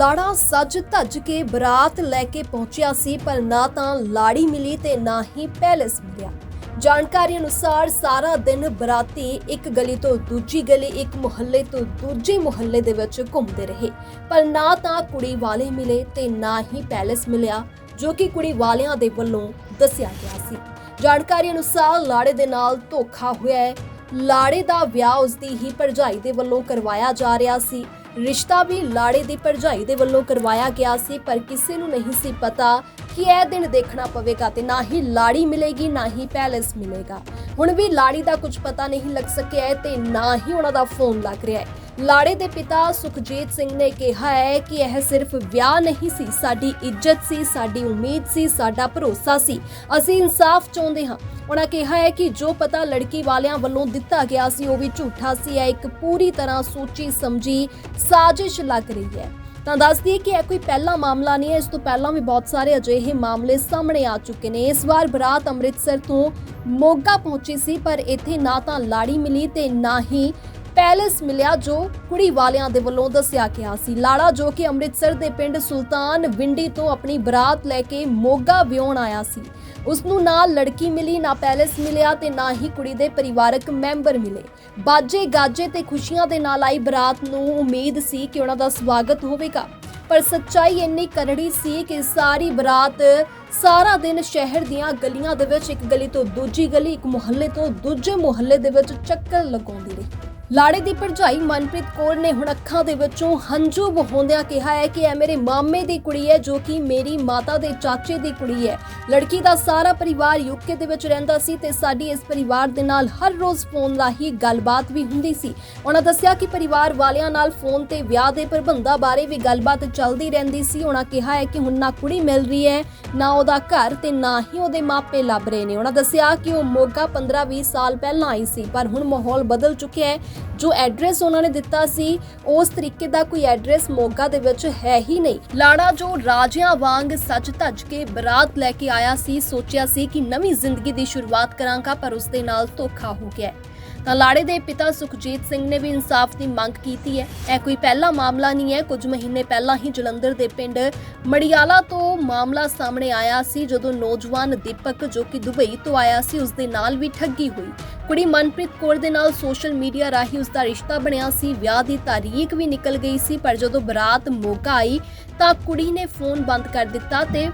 ਲਾੜਾ ਸੱਜ ਧੱਜ ਕੇ ਬਰਾਤ ਲੈ ਕੇ ਪਹੁੰਚਿਆ ਸੀ, ਪਰ ਨਾ ਤਾਂ ਲਾੜੀ ਮਿਲੀ ਤੇ ਨਾ ਹੀ ਪੈਲਸ ਮਿਲਿਆ। ਜਾਣਕਾਰੀ ਅਨੁਸਾਰ ਸਾਰਾ ਦਿਨ ਬਰਾਤੀ ਇੱਕ ਗਲੀ ਤੋਂ ਦੂਜੀ ਗਲੀ, ਇੱਕ ਮੁਹੱਲੇ ਤੋਂ ਦੂਜੇ ਮੁਹੱਲੇ ਦੇ ਵਿੱਚ ਘੁੰਮਦੇ ਰਹੇ। ਪਰ ਨਾ ਤਾਂ ਕੁੜੀ ਵਾਲੇ ਮਿਲੇ ਤੇ ਨਾ ਹੀ ਪੈਲਸ ਮਿਲਿਆ, ਜੋ ਕਿ ਕੁੜੀ ਵਾਲਿਆਂ ਦੇ ਵੱਲੋਂ ਦੱਸਿਆ ਗਿਆ ਸੀ। ਜਾਣਕਾਰੀ ਅਨੁਸਾਰ ਲਾੜੇ ਦੇ ਨਾਲ ਧੋਖਾ ਹੋਇਆ ਹੈ। ਲਾੜੇ ਦਾ ਵਿਆਹ ਉਸਦੀ ਹੀ ਭਰਜਾਈ ਦੇ ਵੱਲੋਂ ਕਰਵਾਇਆ ਜਾ ਰਿਹਾ ਸੀ। ਰਿਸ਼ਤਾ ਵੀ ਲਾੜੇ ਦੀ ਭਰਜਾਈ ਦੇ ਵੱਲੋਂ ਕਰਵਾਇਆ ਗਿਆ ਸੀ, ਪਰ ਕਿਸੇ ਨੂੰ ਨਹੀਂ ਸੀ ਪਤਾ ਕਿ ਇਹ ਦਿਨ ਦੇਖਣਾ ਪਵੇਗਾ ਤੇ ਨਾ ਹੀ ਲਾੜੀ ਮਿਲੇਗੀ, ਨਾ ਹੀ ਪੈਲਸ ਮਿਲੇਗਾ। ਹੁਣ ਵੀ ਲਾੜੀ ਦਾ ਕੁਝ ਪਤਾ ਨਹੀਂ ਲੱਗ ਸਕਿਆ ਹੈ ਤੇ ਨਾ ਹੀ ਉਹਨਾਂ ਦਾ ਫੋਨ ਲੱਗ ਰਿਹਾ ਹੈ। ਲਾੜੇ ਦੇ ਪਿਤਾ ਸੁਖਜੀਤ ਸਿੰਘ ਨੇ ਕਿਹਾ ਹੈ ਕਿ ਇਹ ਸਿਰਫ ਵਿਆਹ ਨਹੀਂ ਸੀ, ਸਾਡੀ ਇੱਜ਼ਤ ਸੀ, ਸਾਡੀ ਉਮੀਦ ਸੀ, ਸਾਡਾ ਭਰੋਸਾ ਸੀ। ਅਸੀਂ ਇਨਸਾਫ ਚਾਹੁੰਦੇ ਹਾਂ। ਉਹਨਾਂ ਕਿਹਾ ਹੈ ਕਿ ਜੋ ਪਤਾ ਲੜਕੀ ਵਾਲਿਆਂ ਵੱਲੋਂ ਦਿੱਤਾ ਗਿਆ ਸੀ, ਉਹ ਵੀ ਝੂਠਾ ਸੀ। ਇਹ ਇੱਕ ਪੂਰੀ ਤਰ੍ਹਾਂ ਸੋਚੀ ਸਮਝੀ ਸਾਜ਼ਿਸ਼ ਲੱਗ ਰਹੀ ਹੈ। ਤਾਂ ਦੱਸਦੀ ਕਿ ਇਹ ਕੋਈ ਪਹਿਲਾ ਮਾਮਲਾ ਨਹੀਂ ਹੈ। ਇਸ ਤੋਂ ਪਹਿਲਾਂ ਵੀ ਬਹੁਤ ਸਾਰੇ ਅਜਿਹੇ ਮਾਮਲੇ ਸਾਹਮਣੇ ਆ ਚੁੱਕੇ ਨੇ। ਇਸ ਵਾਰ ਬਰਾਤ ਅੰਮ੍ਰਿਤਸਰ ਤੋਂ ਮੋਗਾ ਪਹੁੰਚੀ ਸੀ, ਪਰ ਇੱਥੇ ਨਾ ਤਾਂ ਲਾੜੀ ਮਿਲੀ ਤੇ ਨਾ ਹੀ ਪੈਲਸ ਮਿਲਿਆ ਜੋ ਕੁੜੀ ਵਾਲਿਆਂ ਦੇ ਵੱਲੋਂ ਦੱਸਿਆ ਗਿਆ ਸੀ। ਲਾੜਾ ਜੋ ਕਿ ਅੰਮ੍ਰਿਤਸਰ ਦੇ ਪਿੰਡ ਸੁਲਤਾਨ ਵਿੰਡੀ ਤੋਂ ਆਪਣੀ ਬਰਾਤ ਲੈ ਕੇ ਮੋਗਾ ਵਿਆਹਣ ਆਇਆ ਸੀ। ਉਸ ਨੂੰ ਨਾ ਲੜਕੀ ਮਿਲੀ, ਨਾ ਪੈਲਸ ਮਿਲਿਆ ਤੇ ਨਾ ਹੀ ਕੁੜੀ ਦੇ ਪਰਿਵਾਰਕ ਮੈਂਬਰ ਮਿਲੇ। ਬਾਜੇ ਗਾਜੇ ਤੇ ਖੁਸ਼ੀਆਂ ਦੇ ਨਾਲ ਆਈ ਬਰਾਤ ਨੂੰ ਉਮੀਦ ਸੀ ਕਿ ਉਹਨਾਂ ਦਾ ਸਵਾਗਤ ਹੋਵੇਗਾ। ਪਰ ਸੱਚਾਈ ਇੰਨੀ ਕਰੜੀ ਸੀ ਕਿ ਸਾਰੀ ਬਰਾਤ ਸਾਰਾ ਦਿਨ ਸ਼ਹਿਰ ਦੀਆਂ ਗਲੀਆਂ ਦੇ ਵਿੱਚ ਇੱਕ ਗਲੀ ਤੋਂ ਦੂਜੀ ਗਲੀ, ਇੱਕ ਮੁਹੱਲੇ ਤੋਂ ਦੂਜੇ ਮੁਹੱਲੇ ਦੇ ਵਿੱਚ ਚੱਕਰ ਲਗਾਉਂਦੀ ਰਹੀ। ਲਾੜੇ ਦੀ ਭਰਜਾਈ ਮਨਪ੍ਰੀਤ ਕੌਰ ਨੇ ਹੁਣ ਅੱਖਾਂ ਦੇ ਵਿੱਚੋਂ ਹੰਝੂ ਵਹਾਉਂਦਿਆਂ ਕਿਹਾ ਹੈ ਕਿ ਇਹ ਮੇਰੇ ਮਾਮੇ ਦੀ ਕੁੜੀ ਹੈ, ਜੋ ਕਿ ਮੇਰੀ ਮਾਤਾ ਦੇ ਚਾਚੇ ਦੀ ਕੁੜੀ ਹੈ। ਲੜਕੀ ਦਾ ਸਾਰਾ ਪਰਿਵਾਰ ਯੂਕੇ ਦੇ ਵਿੱਚ ਰਹਿੰਦਾ ਸੀ ਤੇ ਸਾਡੀ ਇਸ ਪਰਿਵਾਰ ਦੇ ਨਾਲ ਹਰ ਰੋਜ਼ ਫੋਨ ਰਾਹੀਂ ਗੱਲਬਾਤ ਵੀ ਹੁੰਦੀ ਸੀ। ਉਹਨਾਂ ਦੱਸਿਆ ਕਿ ਪਰਿਵਾਰ ਵਾਲਿਆਂ ਨਾਲ ਫੋਨ ਤੇ ਵਿਆਹ ਦੇ ਪ੍ਰਬੰਧਾਂ ਬਾਰੇ ਵੀ ਗੱਲਬਾਤ ਚੱਲਦੀ ਰਹਿੰਦੀ ਸੀ। ਉਹਨਾਂ ਕਿਹਾ ਹੈ ਕਿ ਹੁਣ ਨਾ ਕੁੜੀ ਮਿਲ ਰਹੀ ਹੈ, ਨਾ ਉਹਦਾ ਘਰ ਤੇ ਨਾ ਹੀ ਉਹਦੇ ਮਾਪੇ ਲੱਭ ਰਹੇ ਨੇ। ਉਹਨਾਂ ਦੱਸਿਆ ਕਿ ਉਹ ਮੋਗਾ 15-20 ਸਾਲ ਪਹਿਲਾਂ ਆਈ ਸੀ, ਪਰ ਹੁਣ ਮਾਹੌਲ ਬਦਲ ਚੁੱਕਿਆ ਹੈ। ਜੋ ਐਡਰੈਸ ਉਹਨਾਂ ਨੇ ਦਿੱਤਾ ਸੀ, ਉਸ ਤਰੀਕੇ ਦਾ ਕੋਈ ਐਡਰੈਸ ਮੋਗਾ ਦੇ ਵਿੱਚ ਹੈ ਹੀ ਨਹੀਂ। ਲਾੜਾ ਜੋ ਰਾਜਿਆਂ ਵਾਂਗ ਸੱਚ ਧੱਜ ਕੇ ਬਰਾਤ ਲੈ ਕੇ ਆਇਆ ਸੀ, ਸੋਚਿਆ ਸੀ ਕਿ ਨਵੀਂ ਜ਼ਿੰਦਗੀ ਦੀ ਸ਼ੁਰੂਆਤ ਕਰਾਂਗਾ, ਪਰ ਉਸ ਦੇ ਨਾਲ ਧੋਖਾ ਹੋ ਗਿਆ। ਤਾਂ ਲਾੜੇ ਦੇ ਪਿਤਾ ਸੁਖਜੀਤ ਸਿੰਘ ਨੇ ਵੀ ਇਨਸਾਫ ਦੀ ਮੰਗ ਕੀਤੀ ਹੈ। ਇਹ ਕੋਈ ਪਹਿਲਾ ਮਾਮਲਾ ਨਹੀਂ ਹੈ। ਕੁਝ ਮਹੀਨੇ ਪਹਿਲਾਂ ਹੀ ਜਲੰਧਰ ਦੇ ਪਿੰਡ ਮੜਿਆਲਾ ਤੋਂ ਮਾਮਲਾ ਸਾਹਮਣੇ ਆਇਆ ਸੀ, ਜਦੋਂ ਨੌਜਵਾਨ ਦੀਪਕ, ਜੋ ਕਿ ਦੁਬਈ ਤੋਂ ਆਇਆ ਸੀ, ਉਸ ਦੇ ਨਾਲ ਵੀ ਠੱਗੀ ਹੋਈ। ਕੁੜੀ ਮਨਪ੍ਰੀਤ ਕੌਰ ਦੇ ਨਾਲ ਸੋਸ਼ਲ ਮੀਡੀਆ ਰਾਹੀਂ ਉਸ ਦਾ ਰਿਸ਼ਤਾ ਬਣਿਆ ਸੀ। ਵਿਆਹ ਦੀ ਤਾਰੀਖ ਵੀ ਨਿਕਲ ਗਈ ਸੀ, ਪਰ ਜਦੋਂ ਬਰਾਤ ਮੋਗਾ ਆਈ ਤਾਂ ਕੁੜੀ ਨੇ ਫੋਨ ਬੰਦ ਕਰ ਦਿੱਤਾ ਤੇ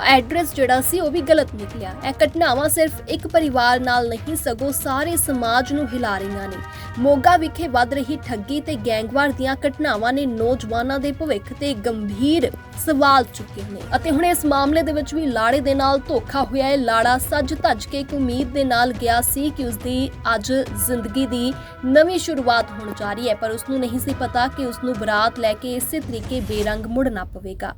ਐਡਰੈਸ ਜਿਹੜਾ ਸੀ ਉਹ ਵੀ ਗਲਤ ਨਿਕਲਿਆ। ਇਹ ਘਟਨਾਵਾਂ ਸਿਰਫ ਇੱਕ ਪਰਿਵਾਰ ਨਾਲ ਨਹੀਂ, ਸਗੋਂ ਸਾਰੇ ਸਮਾਜ ਨੂੰ ਹਿਲਾ ਰਹੀਆਂ ਨੇ। ਮੋਗਾ ਵਿਖੇ ਵੱਧ ਰਹੀ ਠੱਗੀ ਤੇ ਗੈਂਗਵਾਰ ਦੀਆਂ ਘਟਨਾਵਾਂ ਨੇ ਨੌਜਵਾਨਾਂ ਦੇ ਭਵਿੱਖ ਤੇ ਗੰਭੀਰ ਸਵਾਲ ਚੁੱਕੇ ਨੇ। ਅਤੇ ਹੁਣ ਇਸ ਮਾਮਲੇ ਦੇ ਵਿੱਚ ਵੀ ਲਾੜੇ ਦੇ ਨਾਲ ਧੋਖਾ ਹੋਇਆ ਹੈ। ਲਾੜਾ ਸੱਜ ਧੱਜ ਕੇ ਇੱਕ ਉਮੀਦ ਦੇ ਨਾਲ ਗਿਆ ਸੀ ਕਿ ਉਸ ਦੀ ਅੱਜ ਜ਼ਿੰਦਗੀ ਦੀ ਨਵੀਂ ਸ਼ੁਰੂਆਤ ਹੋਣ ਜਾ ਰਹੀ ਹੈ, ਪਰ ਉਸ ਨੂੰ ਨਹੀਂ ਸੀ ਪਤਾ ਕਿ ਉਸ ਨੂੰ ਬਰਾਤ ਲੈ ਕੇ ਇਸੇ ਤਰੀਕੇ ਬੇਰੰਗ ਮੁੜਨਾ ਪਵੇਗਾ।